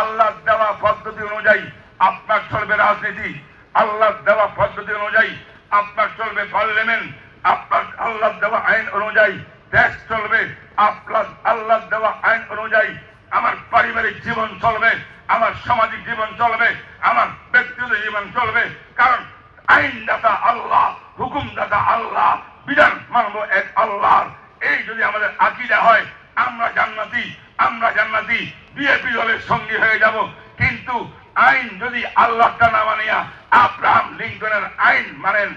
আল্লাহ দেওয়া পদ্ধতি অনুযায়ী আপনার চলবে রাজনীতি। আল্লাহ দেওয়া পদ্ধতি অনুযায়ী আপনার চলবে পার্লামেন্ট। আপনার আল্লাহ দেওয়া আইন অনুযায়ী দেশ চলবে। আপনার আল্লাহ দেওয়া আইন অনুযায়ী আমার পারিবারিক জীবন চলবে, আমার সামাজিক জীবন চলবে, আমার ব্যক্তিগত জীবন চলবে। কারণ আইনদাতা আল্লাহ, হুকুমদাতা আল্লাহ, বিধান মানব এক আল্লাহর এই যদি আমাদের আকিদা হয়, আমরা জান্নাতি আমরা জান্নাতি। বিএপি দলের সঙ্গী হয়ে যাব। কিন্তু আইন যদি আল্লাহটা না মানিয়া আব্রাহাম লিঙ্কনের আইন মানেন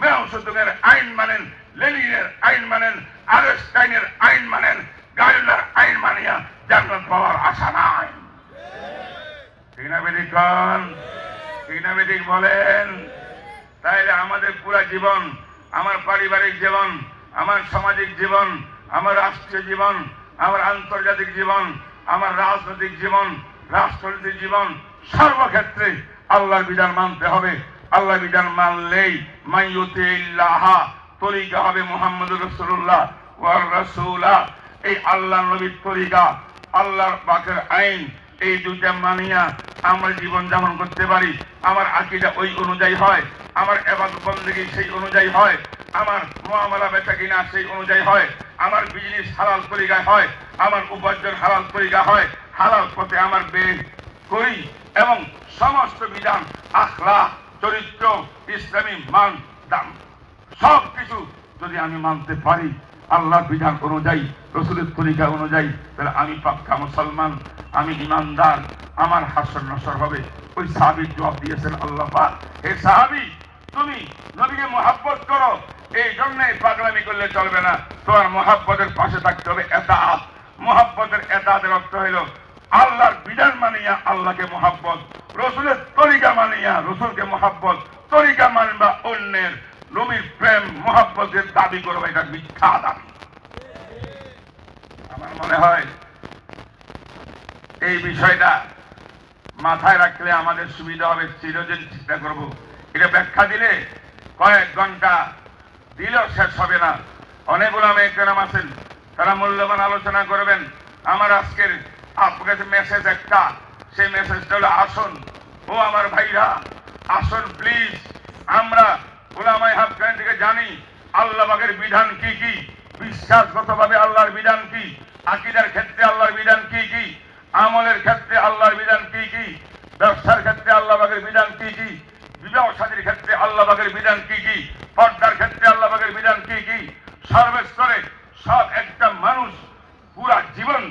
মেয় সুতুকের আইন মানেন, লেনিনের আইন মানেন, আরেস্টাইনের আইন মানেন গায়ুলার আইন মানিয়া জান্নাত পাওয়ার আশা নাই। ঠিক না বেদিক কন ঠিক না বেদিক বলেন, তাইলে আমাদের পুরা জীবন, আমার পারিবারিক জীবন, আমার সামাজিক জীবন, আমার রাষ্ট্রীয় জীবন, আমার আন্তর্জাতিক জীবন আমার রাজনৈতিক জীবন, রাষ্ট্রনীতির জীবন সর্বক্ষেত্রে আল্লাহর বিধান মানতে হবে। আল্লাহর বিধান মানলেই মাইয়ুতে ইল্লাহা তরিকা হবে মোহাম্মদ রসুল্লাহ রসুল্লাহ এই আল্লাহ নবীর তরিকা, আল্লাহর পাকের আইন, এই দুইটা মানিয়া আমরা জীবন যাপন করতে পারি। আমার আকিদা ওই অনুযায়ী হয়, আমার এবাদ বন্দী সেই অনুযায়ী হয়, আমার মোয়ামলা বেচা কিনা সেই অনুযায়ী হয়। আমার বিজনেস হালাল তরিকায় হয়, আমার উপার্জন হালাল তরিকা হয়, হালাল পথে আমার বে করি এবং সমস্ত বিধান আখলা চরিত্র, ইসলামী মান, দাম সব কিছু যদি আমি মানতে পারি, আল্লাহর বিধান অনুযায়ী, রসুলের তরিকা অনুযায়ী, তাহলে আমি পাক্কা মুসলমান, আমি ইমানদার, আমার হাসর নসর হবে। ওই সাহাবির জবাব দিয়েছেন, আল্লাহ হে সাহাবি তুমি নবীকে মহাব্বত করো, এই জন্যই পাগলামি করলে চলবে না। তোমার মহাব্বতের পাশে থাকতে হবে এতাত মহাব্বতের এতাতের অর্থ হইল। আল্লাহর বিধান মানিয়া আল্লাহকে মহাব্বত, রসুলের তরিকা মানিয়া রসুলকে মহাব্বত, তরিকা মানবা অন্যের নবীর প্রেম মহাব্বতের দাবি করবে, এটা মিথ্যা দাবি। আমার মনে হয় এই বিষয়টা মাথায় রাখলে আমাদের সুবিধা হবে, চিরদিন চিন্তা করব। এটা ব্যাখ্যা দিলে কয়েক ঘণ্টা দিলেও শেষ হবে না। অনেকগুলো মেয়েকেরাম আছেন, তারা মূল্যবান আলোচনা করবেন। আমার আজকের আপনার কাছে মেসেজ একটা। সেই মেসেজটা হলো, আসুন, ও আমার ভাইরা, আসুন প্লিজ আমরা ওলামাই হাফগান থেকে জানি আল্লাহ বাগের বিধান কি কি, বিশ্বাসগতভাবে আল্লাহর বিধান কি, আকিদার ক্ষেত্রে আল্লাহর বিধান কি কি, আমলের ক্ষেত্রে আল্লাহর বিধান কি কি, ব্যবসার ক্ষেত্রে আল্লাহ বাগের বিধান কি কি বিবাহ সাদীর ক্ষেত্রে আল্লাহ বাগের বিধান কি কি? পর্দার ক্ষেত্রে আল্লাহ বাগের বিধান কি কি? সর্বস্তরে সব একটা মানুষ পুরা জীবন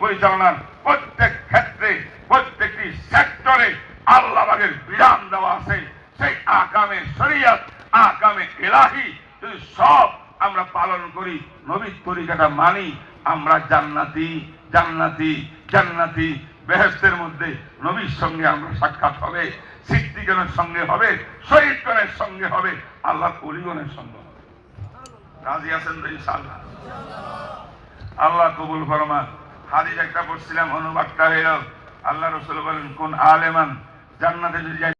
পরিচালনার প্রত্যেক ক্ষেত্রে, প্রত্যেকটি সেক্টরে আল্লাহ বাগের বিধান দেওয়া আছে। সেই আকামে শরিয়ত, আকামে এলাহি যদি সব আমরা পালন করি, নবীর তরিকাটা মানি, আমরা জান্নাতি জান্নাতি জান্নাতি বেহেস্তের মধ্যে নবীর সঙ্গে আমরা সাক্ষাৎ হবে সিদ্দিগণের সঙ্গে হবে, শহীদগণের সঙ্গে হবে আল্লাহ করিগণের সঙ্গে হবে। রাজি আছেন আল্লাহ কবুল ফরমা হাদিস একটা পড়ছিলাম অনুবাদটা হয়ে আল্লাহ রসুল বলেন, কোন আলেমান জান্নাতে যদি